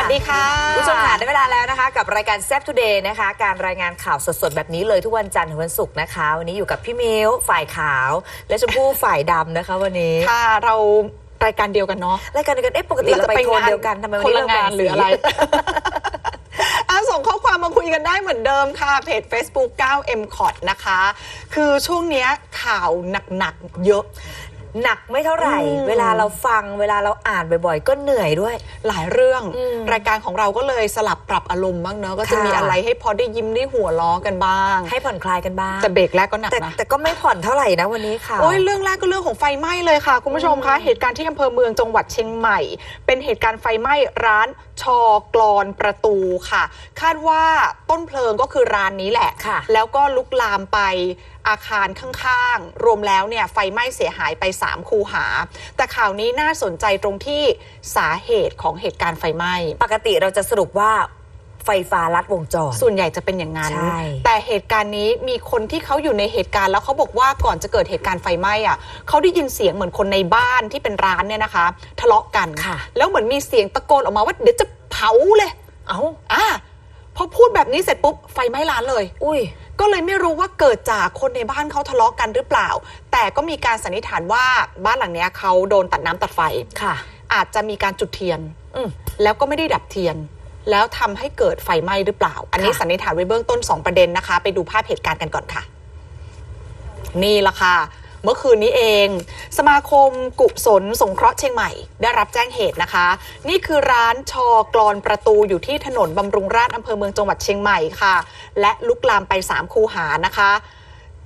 สวัสดีค่ะสวัสดีค่ะผู้ชมค่ะได้เวลาแล้วนะคะ กับรายการ s ซ p Today นะคะ การรายงานข่าวสดๆ แบบนี้เลยทุกวันจันทร์ถึงวันศุกร์นะคะ วันนี้อยู่กับพี่มิ้วฝ่ายขาว และชมพู่ฝ่ายดำนะคะ วันนี้ค่ะเรารายการเดียวกันเนาะรายการเดียวกันเอ๊ะปกติเราไปโทนเดียวกันทำไมวันคนนี้ละเราแบ่งานหรืออะไรอะส่งข้อความมาคุยกันได้เหมือนเดิมค่ะ เพจ Facebook 9 m c o t นะคะ คือช่วงเนี้ยข่าวหนัก ๆ เยอะ หนักไม่เท่าไหร่อืมเวลาเราฟังเวลาเราอ่านบ่อยๆ ก็เหนื่อยด้วย หลายเรื่องอืมรายการของเราก็เลยสลับปรับอารมณ์บ้างเนาะก็จะค่ะมีอะไรให้พอได้ยิ้มได้หัวล้อกันบ้าง ให้ผ่อนคลายกันบ้างแต่เบรกแรกก็หนักแต่นะแต่ก็ไม่ผ่อนเท่าไหร่นะวันนี้ค่ะโอ้ยเรื่องแรกก็เรื่องของไฟไหม้เลยค่ะ คุณผู้ชมคะเหตุการณ์ที่อำเภอเมืองจังหวัดเชียงใหม่ เป็นเหตุการณ์ไฟไหม้ร้านชอกรอนประตูค่ะ คาดว่าต้นเพลิงก็คือร้านนี้แหละค่ะแล้วก็ลุกลามไป อาคารข้างๆ รวมแล้วเนี่ยไฟไหม้เสียหายไป 3 คูหา แต่ข่าวนี้น่าสนใจตรงที่สาเหตุของเหตุการณ์ไฟไหม้ ปกติเราจะสรุปว่าไฟฟ้าลัดวงจร ส่วนใหญ่จะเป็นอย่างนั้นใช่แต่เหตุการณ์นี้มีคนที่เขาอยู่ในเหตุการณ์แล้วเขาบอกว่าก่อนจะเกิดเหตุการณ์ไฟไหม้อะเขาได้ยินเสียงเหมือนคนในบ้านที่เป็นร้านเนี่ยนะคะ ทะเลาะกันค่ะแล้วเหมือนมีเสียงตะโกนออกมาว่าเดี๋ยวจะเผาเลย เอ้าอะพอพูดแบบนี้เสร็จปุ๊บไฟไหม้ร้านเลย อุ้ย ก็เลยไม่รู้ว่าเกิดจากคนในบ้านเขาทะเลาะกันหรือเปล่า แต่ก็มีการสันนิษฐานว่าบ้านหลังเนี้ยเขาโดนตัดน้ำตัดไฟ ค่ะ อาจจะมีการจุดเทียน อืม แล้วก็ไม่ได้ดับเทียน แล้วทำให้เกิดไฟไหม้หรือเปล่า อันนี้ค่ะ สันนิษฐานไว้เบื้องต้น 2 ประเด็นนะคะ ไปดูภาพเหตุการณ์กันก่อนค่ะ นี่ละค่ะ เมื่อคืนนี้เอง สมาคมกุศลสงเคราะห์เชียงใหม่ ได้รับแจ้งเหตุนะคะ นี่คือร้านชอกรอนประตูอยู่ที่ถนนบำรุงราษฎร์อำเภอเมืองจังหวัดเชียงใหม่ค่ะ และลุกลามไป 3 คูหานะคะ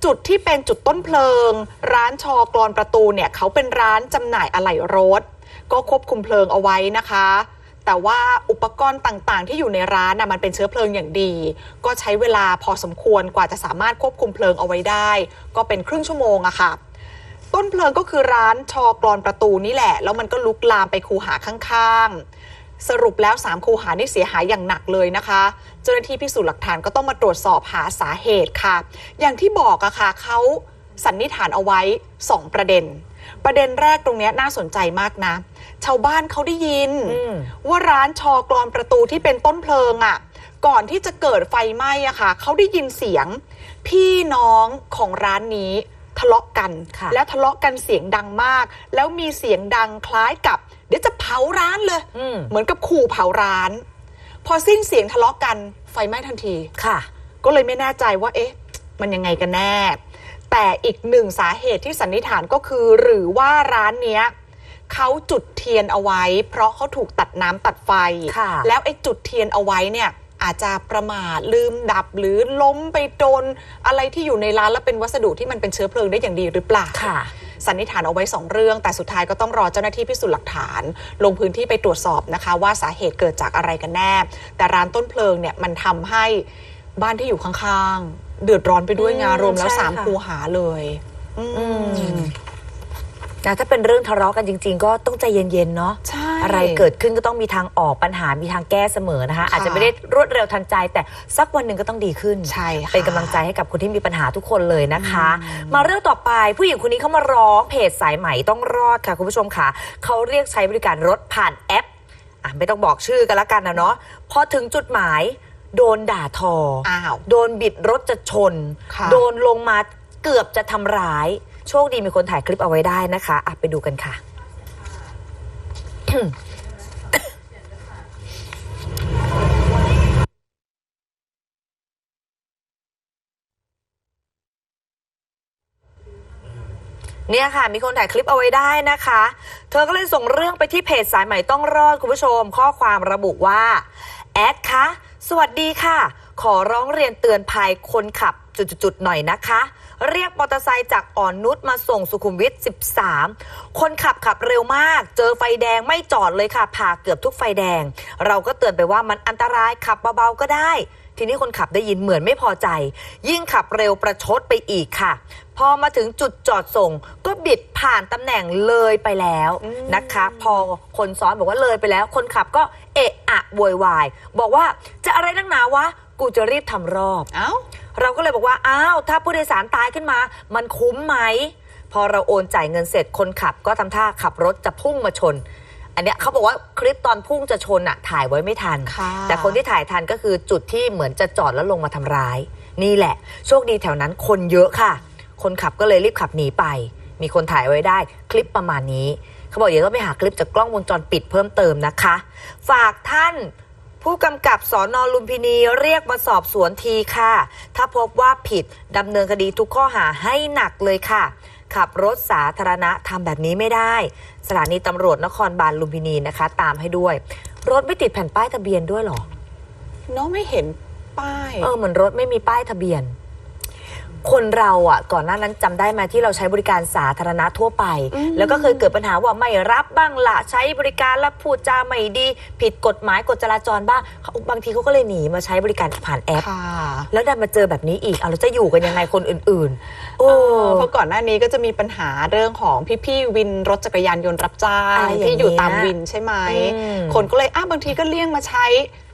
จุดที่เป็นจุดต้นเพลิง ร้านชอกรอนประตูเนี่ยเขาเป็นร้านจำหน่ายอะไหล่รถ ก็ควบคุมเพลิงเอาไว้นะคะ แต่ว่าอุปกรณ์ต่างๆ ที่อยู่ในร้านนะมันเป็นเชื้อเพลิงอย่างดี ก็ใช้เวลาพอสมควรกว่าจะสามารถควบคุมเพลิงเอาไว้ได้ ก็เป็นครึ่งชั่วโมงอะค่ะ ต้นเพลิงก็คือร้านชอกรอนประตูนี่แหละ แล้วมันก็ลุกลามไปคูหาข้างๆ สรุปแล้ว 3 คูหานี่เสียหายอย่างหนักเลยนะคะ เจ้าหน้าที่พิสูจน์หลักฐานก็ต้องมาตรวจสอบหาสาเหตุค่ะ อย่างที่บอกอะค่ะเขาสันนิษฐานเอาไว้ 2 ประเด็น ประเด็นแรกตรงเนี้ยน่าสนใจมากนะ ชาวบ้านเขาได้ยินอืมว่าร้านชอกรอนประตูที่เป็นต้นเพลิงอะ่ะ ก่อนที่จะเกิดไฟไหม้อะค่ะเขาได้ยินเสียง พี่น้องของร้านนี้ทะเลาะกันค่ะแล้วทะเลาะกันเสียงดังมาก แล้วมีเสียงดังคล้ายกับ เดี๋ยวจะเผาร้านเลยอืมเหมือนกับขู่เผาร้าน พอสิ้นเสียงทะเลาะกันไฟไหม้ทันทีค่ะ ก็เลยไม่แน่ใจว่า เอ๊ะ มันยังไงกันแน่ แต่อีกหนึ่งสาเหตุที่สันนิษฐานก็คือ หรือว่าร้านเนี้ยเขาจุดเทียนเอาไว้ เพราะเขาถูกตัดน้ำตัดไฟ ค่ะ แล้วไอ้จุดเทียนเอาไว้เนี่ยอาจจะประมาทลืมดับหรือล้มไปโดนอะไรที่อยู่ในร้านแล้วเป็นวัสดุที่มันเป็นเชื้อเพลิงได้อย่างดีหรือเปล่า ค่ะ สันนิษฐานเอาไว้ 2 เรื่อง แต่สุดท้ายก็ต้องรอเจ้าหน้าที่พิสูจน์หลักฐาน ลงพื้นที่ไปตรวจสอบนะคะ ว่าสาเหตุเกิดจากอะไรกันแน่ แต่ร้านต้นเพลิงเนี่ยมันทำให้บ้านที่อยู่ข้างๆ เดือดร้อนไปด้วยงานอืมรวมแล้วใช่สามค่ะคูหาเลย อืมนะถ้าเป็นเรื่องทะเลาะกันจริง ๆ ก็ต้องใจเย็นๆเนาะใช่อะไรเกิดขึ้นก็ต้องมีทางออกปัญหามีทางแก้เสมอนะคะ อาจจะไม่ได้รวดเร็วทันใจ แต่สักวันหนึ่งก็ต้องดีขึ้นใช่ค่ะเป็นกำลังใจให้กับคนที่มีปัญหาทุกคนเลยนะคะ มาเรื่องต่อไปผู้หญิงคนนี้เขามาร้องเพจสายไหมต้องรอดค่ะคุณผู้ชมค่ะเขาเรียกใช้บริการรถผ่านแอปอะไม่ต้องบอกชื่อกันละกันนะเนาะพอถึงจุดหมาย โดนด่าทอ อ้าว โดนบิดรถจะชน ค่ะ โดนลงมาเกือบจะทำร้าย โชคดีมีคนถ่ายคลิปเอาไว้ได้นะคะอะไปดูกันค่ะ เนี่ยค่ะ มีคนถ่ายคลิปเอาไว้ได้นะคะ เธอก็เลยส่งเรื่องไปที่เพจสายใหม่ต้องรอดคุณผู้ชม ข้อความระบุว่า แอดคะสวัสดีค่ะ ขอร้องเรียนเตือนภัยคนขับจุดๆหน่อยนะคะ เรียกมอเตอร์ไซค์จากอ่อนนุชมาส่งสุขุมวิท 13 คนขับขับเร็วมาก เจอไฟแดงไม่จอดเลยค่ะ ผ่าเกือบทุกไฟแดง เราก็เตือนไปว่ามันอันตรายขับเบาๆก็ได้ ทีนี้คนขับได้ยินเหมือนไม่พอใจ ยิ่งขับเร็วประชดไปอีกค่ะ พอมาถึงจุดจอดส่ง ก็บิดผ่านตำแหน่งเลยไปแล้วนะคะ พอคนซ้อนบอกว่าเลยไปแล้ว คนขับก็ เอะอะโวยวาย บอกว่าจะอะไรนักหนาวะ กูจะรีบทำรอบ เอ้า เราก็เลยบอกว่า อ้าว ถ้าผู้โดยสารตายขึ้นมา มันคุ้มไหม พอเราโอนจ่ายเงินเสร็จคนขับก็ทำท่าขับรถจะพุ่งมาชน อันเนี้ยเขาบอกว่าคลิปตอนพุ่งจะชนอะถ่ายไว้ไม่ทัน ค่ะ แต่คนที่ถ่ายทันก็คือจุดที่เหมือนจะจอดแล้วลงมาทำร้าย นี่แหละ โชคดีแถวนั้นคนเยอะค่ะ คนขับก็เลยรีบขับหนีไป มีคนถ่ายไว้ได้คลิปประมาณนี้ เขาบอกเดี๋ยวต้องไปหาคลิปจากกล้องวงจรปิดเพิ่มเติมนะคะ ฝากท่านผู้กำกับสอนอลุมพินีเรียกมาสอบสวนทีค่ะ ถ้าพบว่าผิดดำเนินคดีทุกข้อหาให้หนักเลยค่ะ ขับรถสาธารณะทำแบบนี้ไม่ได้ สถานีตำรวจนครบาลลุมพินีนะคะ ตามให้ด้วย รถไม่ติดแผ่นป้ายทะเบียนด้วยเหรอ น้องไม่เห็นป้าย เออเหมือนรถไม่มีป้ายทะเบียน คนเราอะก่อนหน้านั้นจำได้ไหมที่เราใช้บริการสาธารณะทั่วไป อืม แล้วก็เคยเกิดปัญหาว่าไม่รับบ้างละใช้บริการแล้วพูดจาไม่ดี ผิดกฎหมายกฎจราจรบ้างเขาบางทีเขาก็เลยหนีมาใช้บริการผ่านแอป ค่ะแล้วดันมาเจอแบบนี้อีกเอาเราจะอยู่กันยังไงคนอื่นๆ โอ้ เออเพราะก่อนหน้านี้ก็จะมีปัญหาเรื่องของพี่ๆวินรถจักรยานยนต์รับจ้างอะไรอย่างเงี้ยที่อยู่ตามวินใช่ไหม อืม คนก็เลยอ้าบางทีก็เลี่ยงมาใช้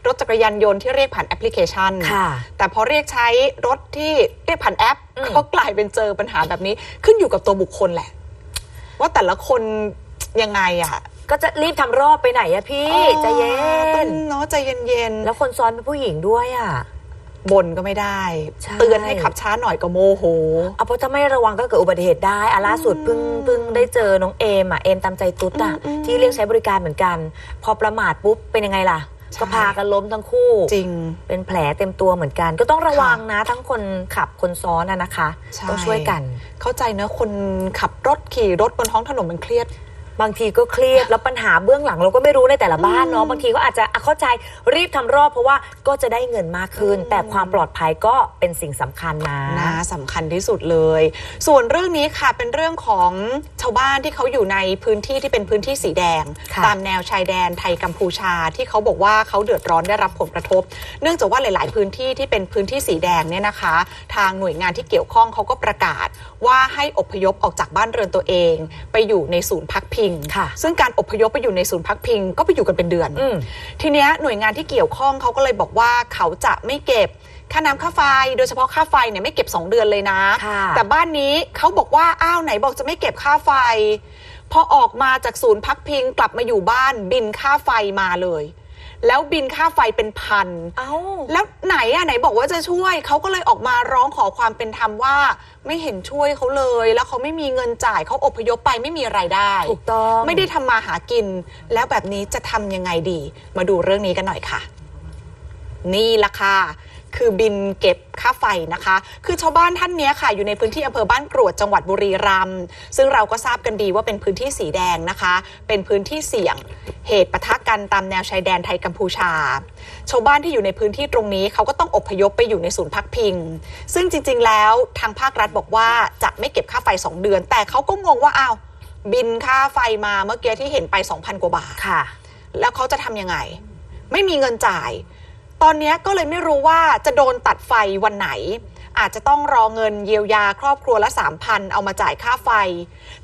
รถจักรยานยนต์ที่เรียกผ่านแอปพลิเคชัน ค่ะ แต่พอเรียกใช้รถที่เรียกผ่านแอป อืม ก็กลายเป็นเจอปัญหาแบบนี้ขึ้นอยู่กับตัวบุคคลแหละ ว่าแต่ละคนยังไงอะก็จะรีบทำรอบไปไหนอะพี่ใจเย็ต้อนงเนาะใจเย็นๆ แล้วคนซ้อนเป็นผู้หญิงด้วยอะ บ่นก็ไม่ได้ ใช่ เตือนให้ขับช้าหน่อยก็โมโห เอาเพราะถ้าไม่ระวังก็เกิดอุบัติเหตุได้อะล่าสุดเพิ่งเพิ่งได้เจอน้องเอมอะเอมตามใจตุ๊ดอะอืมอืมที่เรียกใช้บริการเหมือนกัน พอประมาทปุ๊บเป็นยังไงล่ะใช่ ก็พากันล้มทั้งคู่จริง เป็นแผลเต็มตัวเหมือนกัน ก็ต้องระวังนะ ทั้งคนขับคนซ้อนอะนะคะใช่ต้องช่วยกัน เข้าใจเนอะคนขับรถขี่รถบนท้องถนนมันเครียด บางทีก็เครียดแล้วปัญหาเบื้องหลังเราก็ไม่รู้ในแต่ละบ้านเนาะบางทีก็อาจจะอะเข้าใจรีบทำรอบเพราะว่าก็จะได้เงินมากขึ้น แต่ความปลอดภัยก็เป็นสิ่งสำคัญนะ นะสำคัญที่สุดเลย ส่วนเรื่องนี้ค่ะเป็นเรื่องของชาวบ้านที่เขาอยู่ในพื้นที่ที่เป็นพื้นที่สีแดง ค่ะตามแนวชายแดนไทยกัมพูชาที่เขาบอกว่าเขาเดือดร้อนได้รับผลกระทบ เนื่องจากว่าหลาย ๆ พื้นที่ที่เป็นพื้นที่สีแดงเนี่ยนะคะ ทางหน่วยงานที่เกี่ยวข้องเขาก็ประกาศ ว่าให้อพยพออกจากบ้านเรือนตัวเอง ไปอยู่ในศูนย์พักพิงค่ะซึ่งการอพยพไปอยู่ในศูนย์พักพิง ก็ไปอยู่กันเป็นเดือนอืมทีเนี้ยหน่วยงานที่เกี่ยวข้องเขาก็เลยบอกว่าเขาจะไม่เก็บค่าน้ำค่าไฟ โดยเฉพาะค่าไฟเนี่ยไม่เก็บ 2 เดือนเลยนะค่ะแต่บ้านนี้เขาบอกว่าอ้าวไหนบอกจะไม่เก็บค่าไฟ พอออกมาจากศูนย์พักพิงกลับมาอยู่บ้านบินค่าไฟมาเลย แล้วบินค่าไฟเป็นพัน เอ้า แล้วไหนอะไหนบอกว่าจะช่วย เขาก็เลยออกมาร้องขอความเป็นธรรมว่า ไม่เห็นช่วยเขาเลย แล้วเขาไม่มีเงินจ่ายเขาอพยพไปไม่มีรายได้ ถูกต้อง ไม่ได้ทำมาหากิน แล้วแบบนี้จะทำยังไงดี มาดูเรื่องนี้กันหน่อยค่ะ นี่ละค่ะ คือบินเก็บค่าไฟนะคะ คือชาวบ้านท่านเนี้ยค่ะ อยู่ในพื้นที่อำเภอบ้านกรวดจังหวัดบุรีรัมย์ซึ่งเราก็ทราบกันดีว่าเป็นพื้นที่สีแดงนะคะ เป็นพื้นที่เสี่ยง เหตุปะทะกันตามแนวชายแดนไทยกัมพูชา ชาวบ้านที่อยู่ในพื้นที่ตรงนี้เขาก็ต้องอพยพไปอยู่ในศูนย์พักพิง ซึ่งจริง ๆ แล้วทางภาครัฐบอกว่าจะไม่เก็บค่าไฟ 2 เดือน แต่เขาก็งงว่าอ้าวบินค่าไฟมาเมื่อกี้ที่เห็นไป 2,000 กว่าบาทค่ะ แล้วเขาจะทำยังไง ไม่มีเงินจ่าย ตอนนี้ก็เลยไม่รู้ว่าจะโดนตัดไฟวันไหน อาจจะต้องรอเงินเยียวยาครอบครัวละ3,000เอามาจ่ายค่าไฟ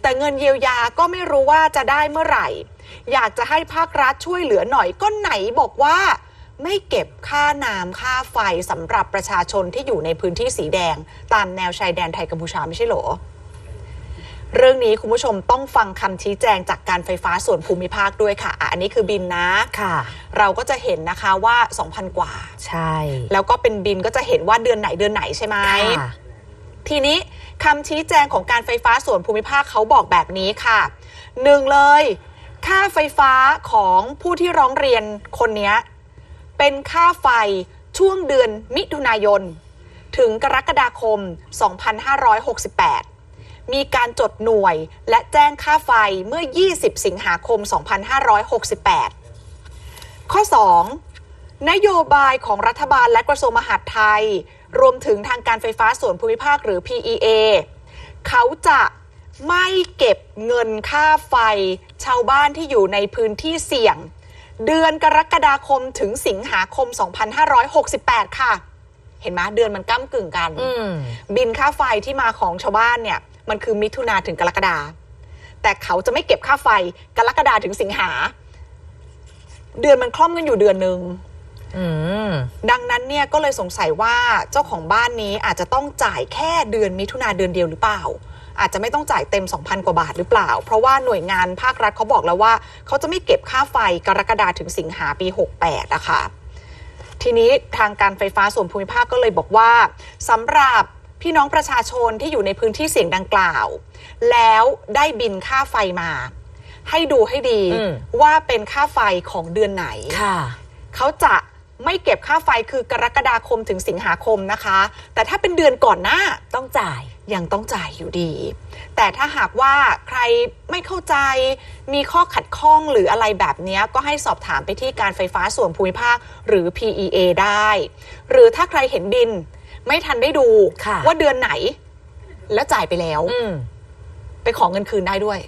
แต่เงินเยียวยาก็ไม่รู้ว่าจะได้เมื่อไหร่ อยากจะให้ภาครัฐช่วยเหลือหน่อยก็ไหนบอกว่า ไม่เก็บค่าน้ำค่าไฟสำหรับประชาชนที่อยู่ในพื้นที่สีแดง ตามแนวชายแดนไทยกัมพูชาไม่ใช่หรอ เรื่องนี้คุณผู้ชมต้องฟังคำชี้แจงจากการไฟฟ้าส่วนภูมิภาคด้วยค่ะอะ อันนี้คือบินนะค่ะ เราก็จะเห็นนะคะว่า 2,000 กว่า ใช่ แล้วก็เป็นบินก็จะเห็นว่าเดือนไหนเดือนไหนใช่ไหมค่ะทีนี้คำชี้แจงของการไฟฟ้าส่วนภูมิภาคเขาบอกแบบนี้ค่ะหนึ่งเลย ค่าไฟฟ้าของผู้ที่ร้องเรียนคนเนี้ยเป็นค่าไฟช่วงเดือนมิถุนายน ถึงกรกฎาคม 2568 มีการจดหน่วย และแจ้งค่าไฟเมื่อ 20 สิงหาคม 2568 ข้อ 2 นโยบายของรัฐบาลและกระทรวงมหาดไทย รวมถึงทางการไฟฟ้าส่วนภูมิภาคหรือ PEA เขาจะไม่เก็บเงินค่าไฟชาวบ้านที่อยู่ในพื้นที่เสี่ยง เดือนกรกฎาคมถึงสิงหาคม 2568 ค่ะ เห็นไหมเดือนมันก้ากึ่งกันอืมบินค่าไฟที่มาของชาวบ้านเนี่ย มันคือมิถุนาถึงกรกฎาแต่เขาจะไม่เก็บค่าไฟกรกฎาถึงสิงหา เดือนมันคล่อมกันอยู่เดือนหนึ่งอืมดังนั้นเนี่ยก็เลยสงสัยว่าเจ้าของบ้านนี้อาจจะต้องจ่ายแค่เดือนมิถุนาเดือนเดียวหรือเปล่า อาจจะไม่ต้องจ่ายเต็ม 2,000 กว่าบาทหรือเปล่า เพราะว่าหน่วยงานภาครัฐเขาบอกแล้วว่า เขาจะไม่เก็บค่าไฟกรกฎาถึงสิงหาปี 68นะคะทีนี้ทางการไฟฟ้าส่วนภูมิภาคก็เลยบอกว่าสำหรับ พี่น้องประชาชนที่อยู่ในพื้นที่เสี่ยงดังกล่าว แล้วได้บินค่าไฟมา ให้ดูให้ดีอืมว่าเป็นค่าไฟของเดือนไหนค่ะเขาจะไม่เก็บค่าไฟคือกรกฎาคมถึงสิงหาคมนะคะ แต่ถ้าเป็นเดือนก่อนหน้าต้องจ่ายยังต้องจ่ายอยู่ดี แต่ถ้าหากว่าใครไม่เข้าใจมีข้อขัดข้องหรืออะไรแบบเนี้ยก็ให้สอบถามไปที่การไฟฟ้าส่วนภูมิภาคหรือ PEA ได้ หรือถ้าใครเห็นบิน ไม่ทันได้ดูค่ะว่าเดือนไหน แล้วจ่ายไปแล้วอืมไปขอเงินคืนได้ด้วย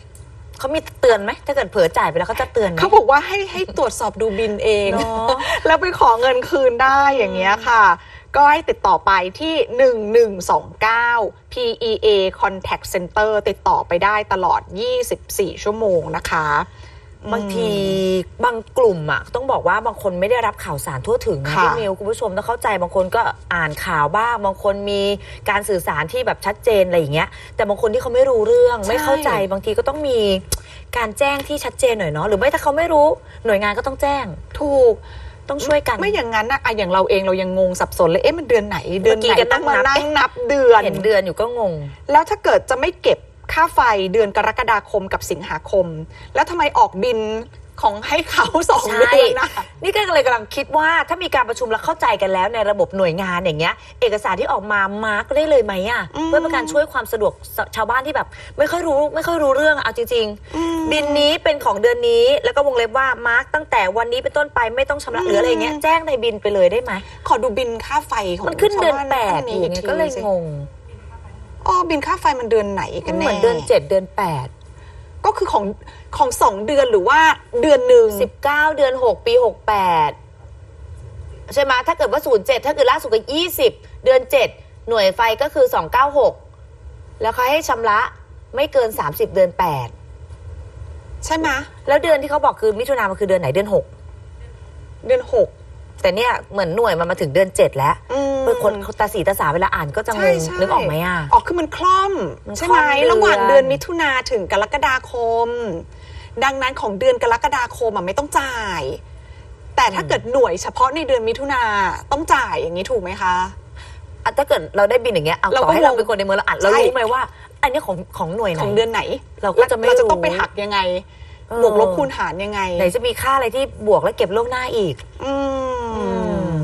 เขามีเตือนไหมถ้าเกิดเผลอจ่ายไปแล้วเขาจะเตือนไหมเขาบอกว่าให้ให้ตรวจสอบดูบินเองเนอะแล้วไปขอเงินคืนได้อย่างเงี้ยค่ะ ก็ให้ติดต่อไปที่ 1129 PEA Contact Center ติดต่อไปได้ตลอด 24 ชั่วโมงนะคะ บางทีบางกลุ่มอะต้องบอกว่าบางคนไม่ได้รับข่าวสารทั่วถึงนะค่ะพี่มิวคุณผู้ชมต้องเข้าใจบางคนก็อ่านข่าวบ้าง บางคนมีการสื่อสารที่แบบชัดเจนอะไรอย่างเงี้ย แต่บางคนที่เขาไม่รู้เรื่อง ไม่เข้าใจบางทีก็ต้องมีการแจ้งที่ชัดเจนหน่อยเนาะหรือไม่ถ้าเขาไม่รู้หน่วยงานก็ต้องแจ้ง ถูก ต้องช่วยกัน ไม่อย่างนั้นนะอะอย่างเราเองเรายังงงสับสนเลยเอ๊ะมันเดือนไหน เดือนไหนเมื่อกี้ก็นั่ต้องงมานับ นั่งนับเดือน เห็นเดือนอยู่ก็งง แล้วถ้าเกิดจะไม่เก็บ ค่าไฟเดือนกรกฎาคมกับสิงหาคม แล้วทำไมออกบินของให้เขาสองใช่เดือนนะนี่ก็เลยกำลังคิดว่าถ้ามีการประชุมแล้วเข้าใจกันแล้วในระบบหน่วยงานอย่างเงี้ย เอกสารที่ออกมามาร์กได้เลยไหมอะอืมเพื่อเป็นการช่วยความสะดวกชาวบ้านที่แบบ ไม่ค่อยรู้ไม่ค่อยรู้เรื่องอะเอาจริงอืมๆบินนี้เป็นของเดือนนี้ แล้วก็วงเล็บว่ามาร์กตั้งแต่วันนี้เป็นต้นไปไม่ต้องชำระอืมหรืออะไรเงี้ยแจ้งในบินไปเลยได้ไหมขอดูบินค่าไฟของมันขึ้นเดือนชาวบ้าแปดท่านอยู่นี้ไงทีก็เลยสิง งอ๋อบินค่าไฟมันเดือนไหนกันแน่ เหมือนเดือนเจ็ดเดือนแปดก็คือของของสองเดือนหรือว่าเดือนหนึ่งสิบเก้าเดือนหกปีหกแปดใช่ไหมถ้าเกิดว่าศูนย์เจ็ดถ้าเกิดล่าสุดก็ยี่สิบเดือนเจ็ดหน่วยไฟก็คือสองเก้าหกแล้วเขาให้ชำระไม่เกินสามสิบเดือนแปดใช่ไหมแล้วเดือนที่เขาบอกคือมิถุนามันคือเดือนไหนเดือนหกเดือนหก แต่เนี่ยเหมือนหน่วยมันมาถึงเดือนเจ็ดแล้วอืมเป็นคนตาสีตาสาเวลาอ่านก็จะงใช่งใช่นึกออกไหมอะ ออกคือมันคล่อม มันใช่ไหมคล่อมเดือน ระหว่างเดือนมิถุนาถึงกรกฎาคม ดังนั้นของเดือนกรกฎาคมอะไม่ต้องจ่าย แต่ถ้าเกิดหน่วยเฉพาะในเดือนมิถุนาต้องจ่ายอย่างนี้ถูกไหมคะ อะถ้าเกิดเราได้บินอย่างเงี้ยเอาเราต่ก็อให้เรางงเป็นคนในเมืองเราอ่านเราใช่ รู้ไหมว่า อันนี้ของของหน่วยไหนของเดือนไหนเราก็จะไม่เราจะต้องรู้ไปหักยังไง เออ บวกลบคูณหารยังไงไหนจะมีค่าอะไรที่บวกแล้วเก็บล่วงหน้าอีกอืม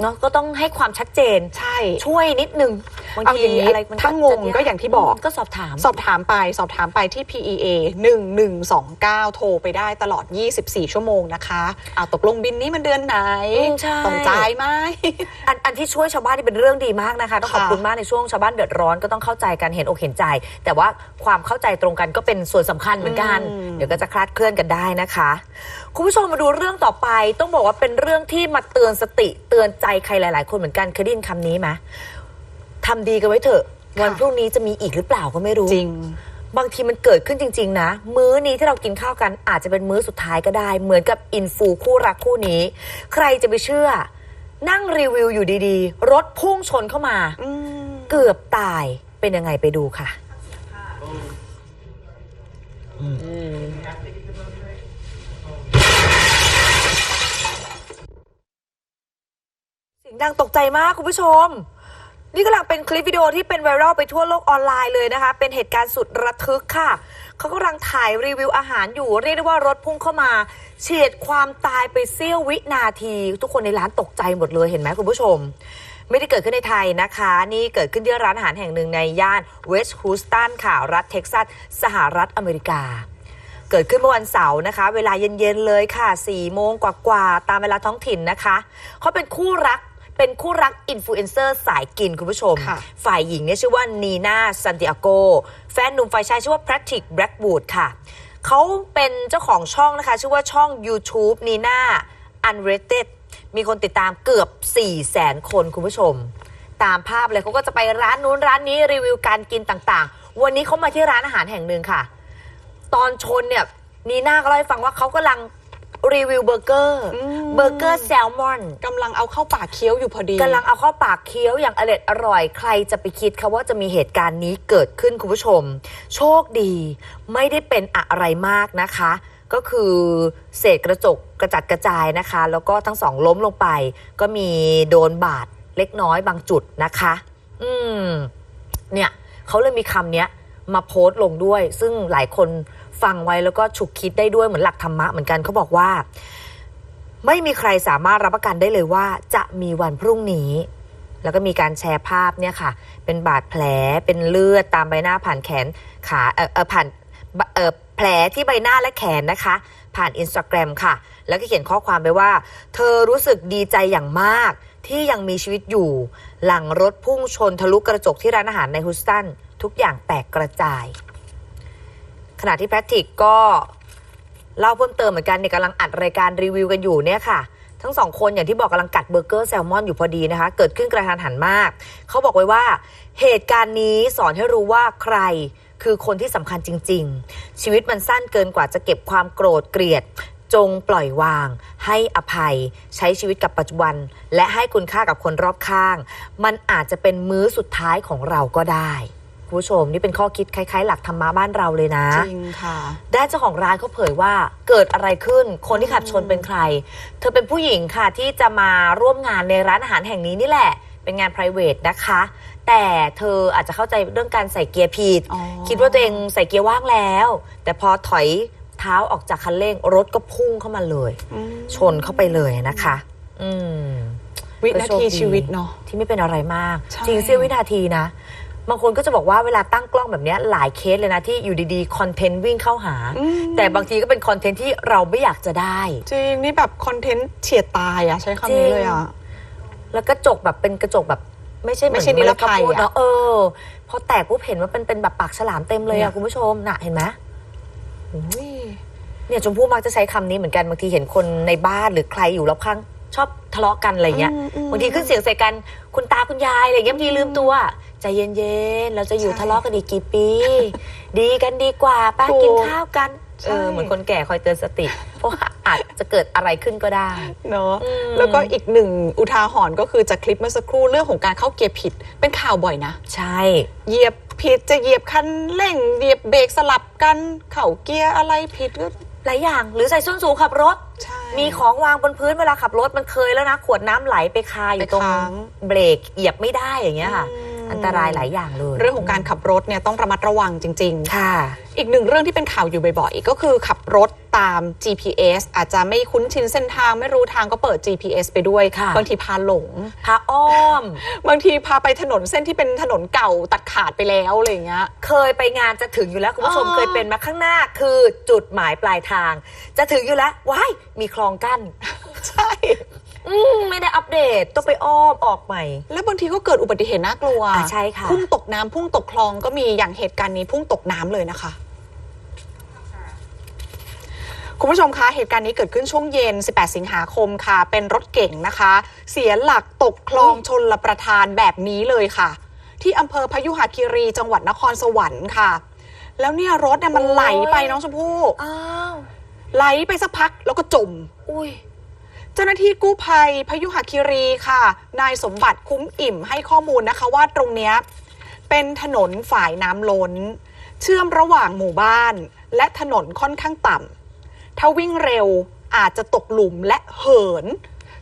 เนาะก็ต้องให้ความชัดเจน ใช่ ช่วยนิดนึง บางเอาทีอย่างนี้อะไรมันถ้างงก็อย่างที่บอกก็สอบถาม สอบถามไปสอบถามไปที่ PEA 1129 โทรไปได้ตลอด 24 ชั่วโมงนะคะเอาตกลงบินนี้มันเดือนไหนอืมใช่ต้องจ่ายไหมอันอันที่ช่วยชาวบ้านนี่เป็นเรื่องดีมากนะคะต้องขอบค่ะคุณมากในช่วงชาวบ้านเดือดร้อนก็ต้องเข้าใจกันเห็นอกเห็นใจ แต่ว่าความเข้าใจตรงกันก็เป็นส่วนสำคัญเหมือนกันอืมเดี๋ยวก็จะคลาดเคลื่อนกันได้นะคะคุณผู้ชมมาดูเรื่องต่อไปต้องบอกว่าเป็นเรื่องที่มาเตือนสติเตือนใจใครหลาย ๆ คนเหมือนกันเคยได้ยินคำนี้ไหม ทำดีกันไว้เถอะ วันพรุ่งนี้จะมีอีกหรือเปล่าก็ไม่รู้ จริง บางทีมันเกิดขึ้นจริง ๆ นะ มื้อนี้ที่เรากินข้าวกันอาจจะเป็นมื้อสุดท้ายก็ได้ เหมือนกับอินฟูคู่รักคู่นี้ ใครจะไปเชื่อ นั่งรีวิวอยู่ดีๆ รถพุ่งชนเข้ามาอืมเกือบตายเป็นยังไงไปดูค่ะ เสียงดังตกใจมากคุณผู้ชม นี่กำลังเป็นคลิปวิดีโอที่เป็นไวรัลไปทั่วโลกออนไลน์เลยนะคะ เป็นเหตุการณ์สุดระทึกค่ะ เขากำลังถ่ายรีวิวอาหารอยู่เรียกได้ว่ารถพุ่งเข้ามาเฉียดความตายไปเสี้ยววินาที ทุกคนในร้านตกใจหมดเลยเห็นไหมคุณผู้ชม ไม่ได้เกิดขึ้นในไทยนะคะ นี่เกิดขึ้นที่ร้านอาหารแห่งหนึ่งในย่านเวสต์ฮูสตันค่ะรัฐเท็กซัสสหรัฐอเมริกาเกิดขึ้นเมื่อวันเสาร์นะคะ เวลาเย็นๆเลยค่ะ4โมงกว่าๆ ตามเวลาท้องถิ่นนะคะ เขาเป็นคู่รัก เป็นคู่รักอินฟลูเอนเซอร์สายกินคุณผู้ชม ค่ะ ฝ่ายหญิงเนี่ยชื่อว่านีน่าซันติอาโก แฟนหนุ่มฝ่ายชายชื่อว่าแพทริกแบล็กบูดค่ะ เขาเป็นเจ้าของช่องนะคะ ชื่อว่าช่อง YouTube นีน่า Unrated มีคนติดตามเกือบ4 0 0แสนคนคุณผู้ชม ตามภาพเลยเขาก็จะไปร้านนู้นร้านนี้รีวิวการกินต่างๆ วันนี้เขามาที่ร้านอาหารแห่งหนึ่งค่ะ ตอนชนเนี่ยนีน่าก็เล่าให้ฟังว่าเขากำลัง รีวิวเบอร์เกอร์อืมเบอร์เกอร์แซลมอนกำลังเอาเข้าปากเคี้ยวอยู่พอดีกำลังเอาเข้าปากเคี้ยวอย่างอร่อยอร่อยใครจะไปคิดคะว่าจะมีเหตุการณ์นี้เกิดขึ้นคุณผู้ชม โชคดี ไม่ได้เป็นอะไรมากนะคะ ก็คือเศษกระจกกระจัดกระจายนะคะ แล้วก็ทั้งสองล้มลงไป ก็มีโดนบาดเล็กน้อยบางจุดนะคะ อืม เนี่ยเขาเลยมีคำเนี้ยมาโพสต์ลงด้วย ซึ่งหลายคน ฟังไว้แล้วก็ฉุกคิดได้ด้วยเหมือนหลักธรรมะเหมือนกันเขาบอกว่า ไม่มีใครสามารถรับประกันได้เลยว่า จะมีวันพรุ่งนี้ แล้วก็มีการแชร์ภาพเนี่ยค่ะ เป็นบาดแผลเป็นเลือดตามใบหน้าผ่านแขนขาเออเออผ่านเออแผลที่ใบหน้าและแขนนะคะ ผ่านอินสตาแกรมค่ะ แล้วก็เขียนข้อความไปว่า เธอรู้สึกดีใจอย่างมากที่ยังมีชีวิตอยู่ หลังรถพุ่งชนทะลุกระจกที่ร้านอาหารในฮุสตัน ทุกอย่างแตกกระจาย ขณะที่แพทริกก็เล่าเพิ่มเติมเหมือนกันเนี่ยกำลังอัดรายการรีวิวกันอยู่เนี่ยค่ะ ทั้งสองคนอย่างที่บอกกำลังกัดเบอร์เกอร์แซลมอนอยู่พอดีนะคะ เกิดขึ้นกระทันหันมาก เขาบอกไว้ว่า เหตุการณ์นี้สอนให้รู้ว่าใครคือคนที่สำคัญจริง ๆ ชีวิตมันสั้นเกินกว่าจะเก็บความโกรธเกลียด จงปล่อยวาง ให้อภัย ใช้ชีวิตกับปัจจุบัน และให้คุณค่ากับคนรอบข้าง มันอาจจะเป็นมื้อสุดท้ายของเราก็ได้ คุณผู้ชม นี่เป็นข้อคิดคล้ายๆ หลักธรรมะบ้านเราเลยนะ จริงค่ะ ด้านเจ้าของร้านเขาเผยว่าเกิดอะไรขึ้น คนที่ขับชนเป็นใคร เธอเป็นผู้หญิงค่ะที่จะมาร่วมงานในร้านอาหารแห่งนี้นี่แหละ เป็นงาน p r i v a t นะคะ แต่เธออาจจะเข้าใจเรื่องการใส่เกียร์ผิด อ๋อ คิดว่าตัวเองใส่เกียร์ว่างแล้ว แต่พอถอยเท้าออกจากคันเร่งรถก็พุ่งเข้ามาเลย อืมชนเข้าไปเลยนะคะ อืม วินาทีชีวิตเนาะ ที่ไม่เป็นอะไรมาก ใช่ จริงเสี้ยววินาทีนะ บางคนก็จะบอกว่าเวลาตั้งกล้องแบบเนี้ยหลายเคสเลยนะที่อยู่ดีๆคอนเทนต์วิ่งเข้าหาอืมแต่บางทีก็เป็นคอนเทนต์ที่เราไม่อยากจะได้ จริง นี่แบบคอนเทนต์เฉียดตายอะใช้คำนี้เลยอะแล้วกระจกแบบเป็นกระจกแบบไม่ใช่เหมือนไม่ใช่นิรภัยเมล็ดข้าวโพดอะเนาะเออพอแตกปุ๊บเห็นว่าเป็นเป็นแบบปากฉลามเต็มเลยเนี่อะยคุณผู้ชมน่ะเห็นไหมอุ้ยเนี่ยชมพู่มักจะใช้คำนี้เหมือนกันบางทีเห็นคนในบ้านหรือใครอยู่รอบข้างชอบทะเลาะกันอะไรเงี้ยอืมอืมบางทีขึ้นเสียงใส่กันคุณตาคุณยายอะไรเงี้ยบางทีลืมตัว ใจเย็นๆ เราจะอยู่ใช่ทะเลาะกันอีกกี่ปี ดีกันดีกว่าป้าถูกกินข้าวกัน ใช่ เออเหมือนคนแก่คอยเตือนสติ เพราะว่าอาจจะเกิดอะไรขึ้นก็ได้ เนาะอืม แล้วก็อีกหนึ่งอุทาหรณ์ก็คือจากคลิปเมื่อสักครู่เรื่องของการเข้าเกียร์ผิดเป็นข่าวบ่อยนะ ใช่ เหยียบผิดจะเหยียบคันเร่งเหยียบเบรกสลับกัน เข่าเกียร์อะไรผิดก็หลายอย่างหรือใส่ส้นสูงขับรถ ใช่ มีของวางบนพื้นเวลาขับรถมันเคยแล้วนะ ขวดน้ำไหลไปคาอยู่ตรงไปค้าง เบรกเหยียบไม่ได้อย่างเงี้ยค่ะ อืม อันตรายหลายอย่างเลย เรื่องของการขับรถเนี่ยต้องระมัดระวังจริง ๆ ค่ะ อีกหนึ่งเรื่องที่เป็นข่าวอยู่บ่อยๆก็คือขับรถตาม GPS อาจจะไม่คุ้นชินเส้นทางไม่รู้ทางก็เปิด GPS ไปด้วยค่ะบางทีพาหลง พาอ้อม บางทีพาไปถนนเส้นที่เป็นถนนเก่าตัดขาดไปแล้วอะไรอย่างเงี้ย เคยไปงานจะถึงอยู่แล้วคุณผู้ชมอ๋อเคยเป็นมาข้างหน้าคือจุดหมายปลายทาง จะถึงอยู่แล้วว้ายมีคลองกั้น ใช่ อืมไม่ได้อัปเดตต้องไปอ้อมออกใหม่ แล้วบางทีก็เกิดอุบัติเหตุน่ากลัวอ่าใช่ค่ะ พุ่งตกน้ำพุ่งตกคลองก็มีอย่างเหตุการณ์นี้พุ่งตกน้ำเลยนะคะ คุณผู้ชมคะ เหตุการณ์นี้เกิดขึ้นช่วงเย็น 18 สิงหาคมค่ะ เป็นรถเก่งนะคะ เสียหลักตกคลองชนลประทานแบบนี้เลยค่ะ ที่อำเภอพยุหคีรีจังหวัดนครสวรรค์ค่ะ แล้วเนี่ยรถเนี่ยมันโอ้ยไหลไปน้องชมพู่อ้าว ไหลไปสักพักแล้วก็จม อุ้ยเจ้าหน้าที่กู้ภัยพยุหคีรีค่ะ นายสมบัติคุ้มอิ่มให้ข้อมูลนะคะว่าตรงเนี้ยเป็นถนนฝ่ายน้ำล้น เชื่อมระหว่างหมู่บ้าน และถนนค่อนข้างต่ำถ้าวิ่งเร็วอาจจะตกหลุมและเหิน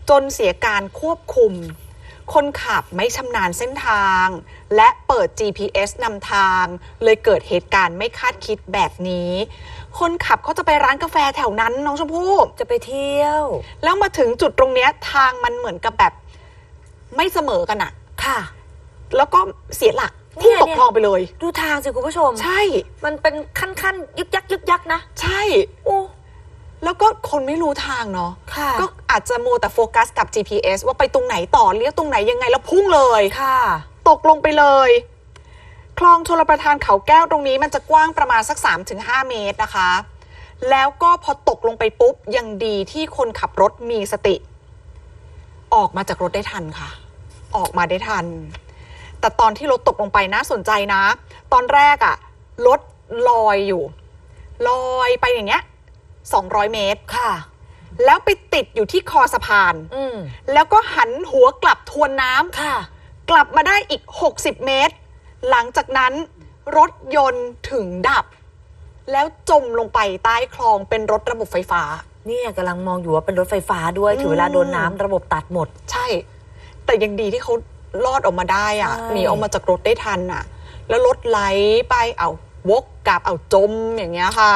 จนเสียการควบคุม คนขับไม่ชำนาญเส้นทาง และเปิด GPS นำทาง เลยเกิดเหตุการณ์ไม่คาดคิดแบบนี้ คนขับเขาจะไปร้านกาแฟแถวนั้นน้องชมพู่จะไปเที่ยว แล้วมาถึงจุดตรงเนี้ยทางมันเหมือนกับแบบ ไม่เสมอกันอะค่ะ แล้วก็เสียหลักเนี่พุ่งยตกคลองไปเลย ดูทางสิคุณผู้ชม ใช่ มันเป็นขั้นขั้นๆยึกยักยึกยักนะ ใช่โอ้แล้วก็คนไม่รู้ทางเนาะค่ะก็อาจจะมัวแต่โฟกัสกับ GPS ว่าไปตรงไหนต่อเลี้ยวตรงไหนยังไงแล้วพุ่งเลยค่ะ ตกลงไปเลย คลองชลประทานเขาแก้วตรงนี้มันจะกว้างประมาณสัก 3-5 เมตรนะคะ แล้วก็พอตกลงไปปุ๊บ ยังดีที่คนขับรถมีสติ ออกมาจากรถได้ทันค่ะ ออกมาได้ทัน แต่ตอนที่รถตกลงไปน่าสนใจนะ ตอนแรกอะรถลอยอยู่ ลอยไปอย่างเงี้ย 200 เมตรค่ะ แล้วไปติดอยู่ที่คอสะพานอืมแล้วก็หันหัวกลับทวนน้ำค่ะกลับมาได้อีก 60 เมตร หลังจากนั้นรถยนต์ถึงดับ แล้วจมลงไปใต้คลองเป็นรถระบบไฟฟ้า เนี่ยกำลังมองอยู่ว่าเป็นรถไฟฟ้าด้วยถึงเวลาโดนน้ำระบบตัดหมด ใช่ แต่ยังดีที่เขารอดออกมาได้อะใช่ หนีออกมาจากรถได้ทันอะแล้วรถไหลไปเอาวกกลับเอาจมอย่างเงี้ยค่ะ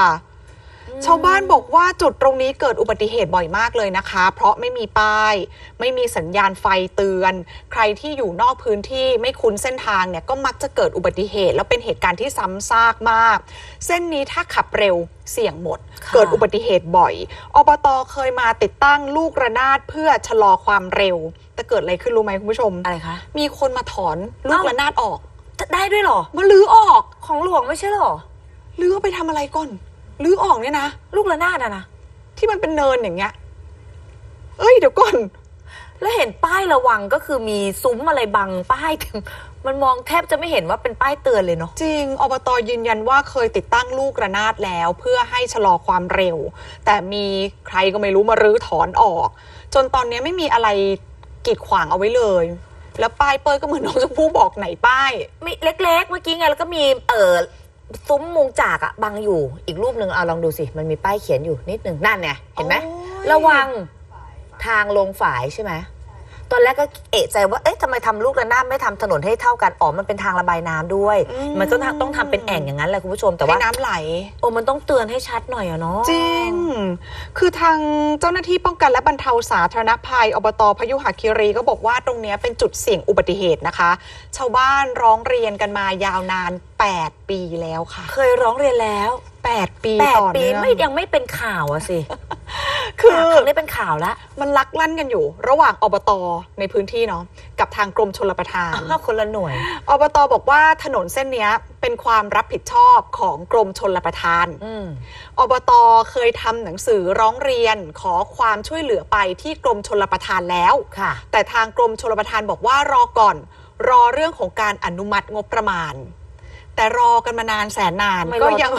ชาวบ้านบอกว่าจุดตรงนี้เกิดอุบัติเหตุบ่อยมากเลยนะคะ เพราะไม่มีป้าย ไม่มีสัญญาณไฟเตือน ใครที่อยู่นอกพื้นที่ไม่คุ้นเส้นทางเนี่ยก็มักจะเกิดอุบัติเหตุ แล้วเป็นเหตุการณ์ที่ซ้ำซากมาก เส้นนี้ถ้าขับเร็วเสี่ยงหมดค่ะเกิดอุบัติเหตุบ่อยอบตเคยมาติดตั้งลูกระนาดเพื่อชะลอความเร็ว แต่เกิดอะไรขึ้นรู้ไหมคุณผู้ชมอะไรคะมีคนมาถอนลูกเอ้าระนาดออกได้ด้วยเหรอมาลื้อออกของหลวงไม่ใช่เหรอลื้อเอาไปทำอะไรก่อน ลื้อออกเนี่ยนะลูกระนาดอะนะที่มันเป็นเนินอย่างเงี้ย เอ้ยเดี๋ยวก่อนแล้วเห็นป้ายระวังก็คือมีซุ้มอะไรบังป้ายมันมองแทบจะไม่เห็นว่าเป็นป้ายเตือนเลยเนาะจริงอบตยืนยันว่าเคยติดตั้งลูกระนาดแล้ว เพื่อให้ชะลอความเร็ว แต่มีใครก็ไม่รู้มารื้อถอนออก จนตอนนี้ไม่มีอะไรกีดขวางเอาไว้เลย แล้วป้ายเป้ยก็เหมือนน้องชมพู่บอกไหนป้ายมีเล็ก ๆ เมื่อกี้ไงแล้วก็มีเออ ซุ้มมุงจากอะบังอยู่ อีกรูปหนึ่งเอาลองดูสิ มันมีป้ายเขียนอยู่นิดหนึ่งนั่นไงเห็นไหมโอ้ยระวังทางลงฝายใช่ไหม ตอนแรกก็เอะใจว่าเอ๊ะทำไมทำลูกระนาดไม่ทำถนนให้เท่ากันอ๋อมันเป็นทางระบายน้ำด้วยมันก็ต้องทำเป็นแอ่งอย่างนั้นแหละคุณผู้ชมแต่ให้ว่าน้ำไหล โอ้มันต้องเตือนให้ชัดหน่อยอะเนาะ จริง คือทางเจ้าหน้าที่ป้องกันและบรรเทาสาธารณภัยอบตพยุหคีรีก็บอกว่าตรงเนี้ยเป็นจุดเสี่ยงอุบัติเหตุนะคะ ชาวบ้านร้องเรียนกันมายาวนาน 8 ปีแล้วค่ะ เคยร้องเรียนแล้ว 8 ปีแปดต่อปีเนื่องไม่ยังไม่เป็นข่าวอะสิ คือครั้งนี้เป็นข่าวแล้ว มันลักลั่นกันอยู่ ระหว่างอบตในพื้นที่เนาะกับทางกรมชลประทานอ้าวคนละหน่วย อบตบอกว่าถนนเส้นเนี้ยเป็นความรับผิดชอบของกรมชลประทานอืมอบตเคยทำหนังสือร้องเรียนขอความช่วยเหลือไปที่กรมชลประทานแล้วค่ะแต่ทางกรมชลประทานบอกว่ารอก่อน รอเรื่องของการอนุมัติงบประมาณ แต่รอกันมานานแสนนานทำไมก็รอยัง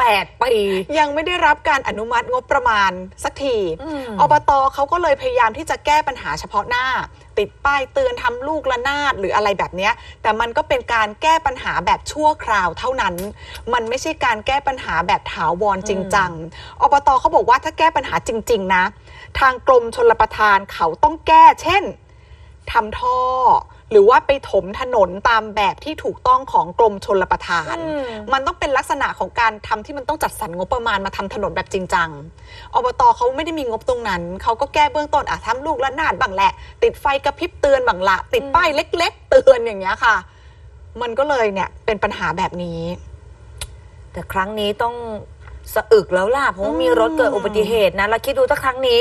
แปดปี ยังไม่ได้รับการอนุมัติงบประมาณสักทีอืมอบตเขาก็เลยพยายามที่จะแก้ปัญหาเฉพาะหน้า ติดป้ายเตือนทำลูกละนาดหรืออะไรแบบเนี้ยแต่มันก็เป็นการแก้ปัญหาแบบชั่วคราวเท่านั้น มันไม่ใช่การแก้ปัญหาแบบถาวรจริงจังอบตเขาบอกว่าถ้าแก้ปัญหาจริง ๆ นะ ทางกรมชลประทานเขาต้องแก้ เช่นทำท่อ หรือว่าไปถมถนนตามแบบที่ถูกต้องของกรมชลประทานอืมมันต้องเป็นลักษณะของการทำที่มันต้องจัดสรรงบประมาณมาทำถนนแบบจริงจังอบตเขาไม่ได้มีงบตรงนั้น เขาก็แก้เบื้องต้นอะทำลูกละนาดบังแหละ ติดไฟกระพริบเตือนบังละติดป้ายเล็ก ๆ เตือนอย่างเงี้ยค่ะ มันก็เลยเนี่ยเป็นปัญหาแบบนี้ แต่ครั้งนี้ต้องสะอึกแล้วล่ะเพราะว่ามีรถเกิดอุบัติเหตุนะแล้วคิดดูถ้าครั้งนี้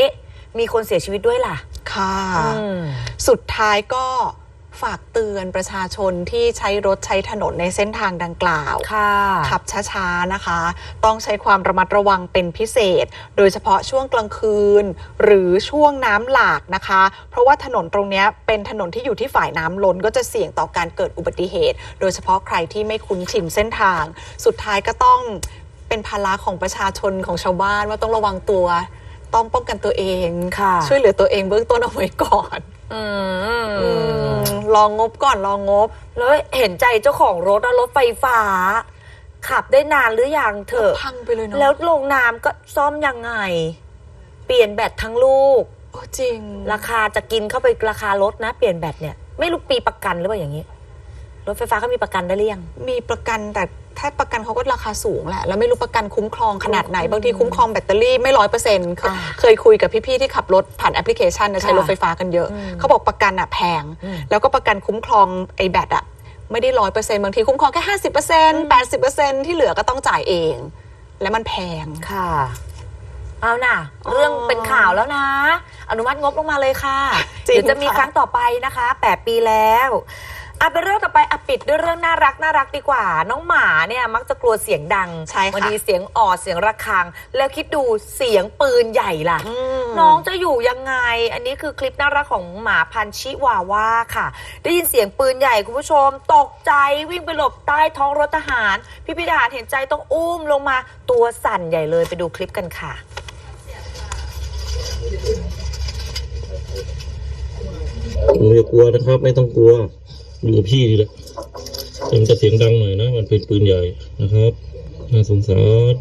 มีคนเสียชีวิตด้วยล่ะ ค่ะอืมสุดท้ายก็ ฝากเตือนประชาชนที่ใช้รถใช้ถนนในเส้นทางดังกล่าวค่ะขับช้าๆนะคะ ต้องใช้ความระมัดระวังเป็นพิเศษ โดยเฉพาะช่วงกลางคืน หรือช่วงน้ำหลากนะคะ เพราะว่าถนนตรงเนี้ยเป็นถนนที่อยู่ที่ฝ่ายน้ำล้นก็จะเสี่ยงต่อการเกิดอุบัติเหตุ โดยเฉพาะใครที่ไม่คุ้นชินเส้นทาง สุดท้ายก็ต้องเป็นภาระของประชาชนของชาวบ้านว่าต้องระวังตัว ต้องป้องกันตัวเองค่ะช่วยเหลือตัวเองเบื้องต้นเอาไว้ก่อนอืมอืมลองงบก่อนลองงบ แล้วเห็นใจเจ้าของรถอะรถไฟฟ้า ขับได้นานหรือยังเถอะพังไปเลยเนาะแล้วลงน้ำก็ซ่อมยังไง เปลี่ยนแบตทั้งลูกโอ้จริง ราคาจะกินเข้าไปราคารถนะ เปลี่ยนแบตเนี่ย ไม่รู้ปีประกันหรือเปล่าอย่างนี้ รถไฟฟ้าเขามีประกันได้หรือยัง มีประกันแต่ถ้าประกันเขาก็ราคาสูงแหละ แล้วไม่รู้ประกันคุ้มครองขนาดไหน บางทีคุ้มครองแบตเตอรี่ไม่ร้อยเปอร์เซ็นต์อ่าเคยคุยกับพี่ ๆ ที่ขับรถผ่านแอปพลิเคชันนะใช้ค่ะรถไฟฟ้ากันเยอะอืมเขาบอกประกันอะแพงอืมแล้วก็ประกันคุ้มครองไอ้แบตอะไม่ได้ร้อยเปอร์เซ็นต์บางทีคุ้มครองแค่ห้าสิบเปอร์เซ็นต์แปดสิบเปอร์เซ็นต์ที่เหลือก็ต้องจ่ายเอง และมันแพงค่ะเอาน่ะ เรื่องเป็นข่าวแล้วนะ อนุมัติงบลงมาเลยค่ะจริงเดี๋ยวจะมีค่ะครั้งต่อไปนะคะแปดปีแล้ว อะเป็นเรื่องต่อไปอะปิดด้วยเรื่องน่ารักน่ารักดีกว่า น้องหมาเนี่ยมักจะกลัวเสียงดังใช่ค่ะ บางทีเสียงออดเสียงระฆัง แล้วคิดดูเสียงปืนใหญ่ล่ะ น้องจะอยู่ยังไง อันนี้คือคลิปน่ารักของหมาพันชิวาว่าค่ะ ได้ยินเสียงปืนใหญ่คุณผู้ชม ตกใจวิ่งไปหลบใต้ท้องรถทหาร พี่พิดาเห็นใจต้องอุ้มลงมาตัวสั่นใหญ่เลยไปดูคลิปกันค่ะ หนูอย่ากลัวนะครับ ไม่ต้องกลัว อยู่กับพี่นี่แหละมันจะเสียงดังหน่อยนะ มันเป็นปืนใหญ่นะครับน่าสงสาร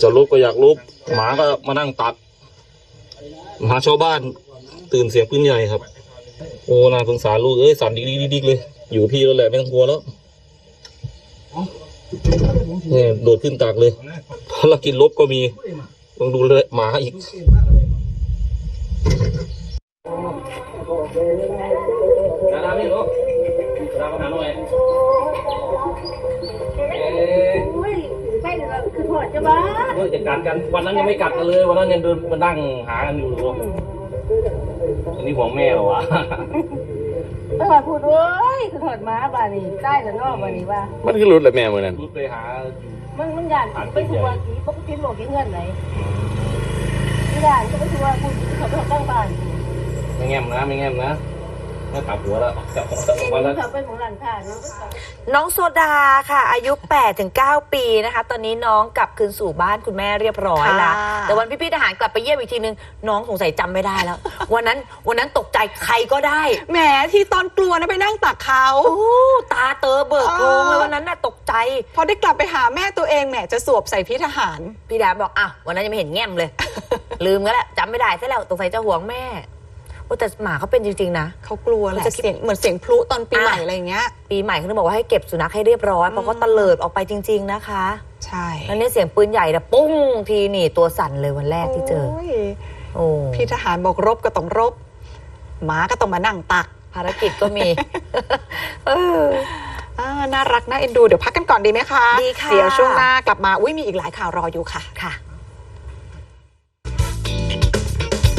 จะลุกก็อยากลุกหมาก็มานั่งตักหมาชาวบ้านตื่นเสียงปืนใหญ่ครับ โอ้น่าสงสารลูกเอ้ยสั่นดิกดิกดิกเลย อยู่กับพี่แล้วแหละไม่ต้องกลัวแล้วเนี่ยโดดขึ้นตักเลยภารกิจลบก็มีต้องดูเลยหมาอีก จะบ้าเออจะกัดกันวันนั้นยังไม่กัดกันเลยวันนั้นยังเดินมานั่งหากันอยู่เลยอันนี้ของแม่เหรอวะถอดพูดเว้ยคือถอดม้าบ้านี่ใต้แต่นอกบ้านี่ว่ามันคือรุดเลยแม่มือนั้นรุดไปหามันมันหยาดไปทัวร์กี่ปกติหลวงกี่เงินไหนไม่ได้ก็ไปทัวร์คุณเขาไปตั้งบ้านไม่แง้มนะไม่แง้มนะ ถ้ากลับหัวแล้วกลับหัวเองวันละ เขาเป็นของหลานค่ะเนาะน้องโซดาค่ะ อายุ8-9ปีนะคะ ตอนนี้น้องกลับคืนสู่บ้านคุณแม่เรียบร้อยแล้ว ค่ะ แต่วันพี่พี่ทหารกลับไปเยี่ยมอีกทีนึง น้องสงสัยจำไม่ได้แล้ว วันนั้นวันนั้นตกใจใครก็ได้ แหมที่ตอนกลัวนะไปนั่งตักเขา โอ้ตาเตอเบิกโพรงเลยวันนั้นน่ะตกใจ พอได้กลับไปหาแม่ตัวเองแหมจะสวบใส่พี่ทหาร พี่ดาบอกอะวันนั้นยังไม่เห็นแง้มเลย ลืมก็แล้วจำไม่ได้ซะแล้วสงสัยจะห่วงแม่ โอ้แต่หมาเขาเป็นจริงๆนะ เขากลัวแหละเขาจะคิดเสียงเหมือนเสียงพลุตอนปีใหม่อะอะไรอย่างเงี้ย ปีใหม่เขาถึงบอกว่าให้เก็บสุนัขให้เรียบร้อยเพราะเขาตะเลิดออกไปจริง ๆนะคะ ใช่แล้วเนี่ยเสียงปืนใหญ่นะปุ้งทีนี่ตัวสั่นเลยวันแรกที่เจอโยโอ้พี่ทหารบอกรบก็ต้องรบ หมาก็ต้องมานั่งตัก ภารกิจก็มี เอออ่าน่ารักน่าเอ็นดู เดี๋ยวพักกันก่อนดีไหมคะ ดีค่ะ เดี๋ยวช่วงหน้ากลับมา อุ้ยมีอีกหลายข่าวรออยู่ค่ะ ค่ะ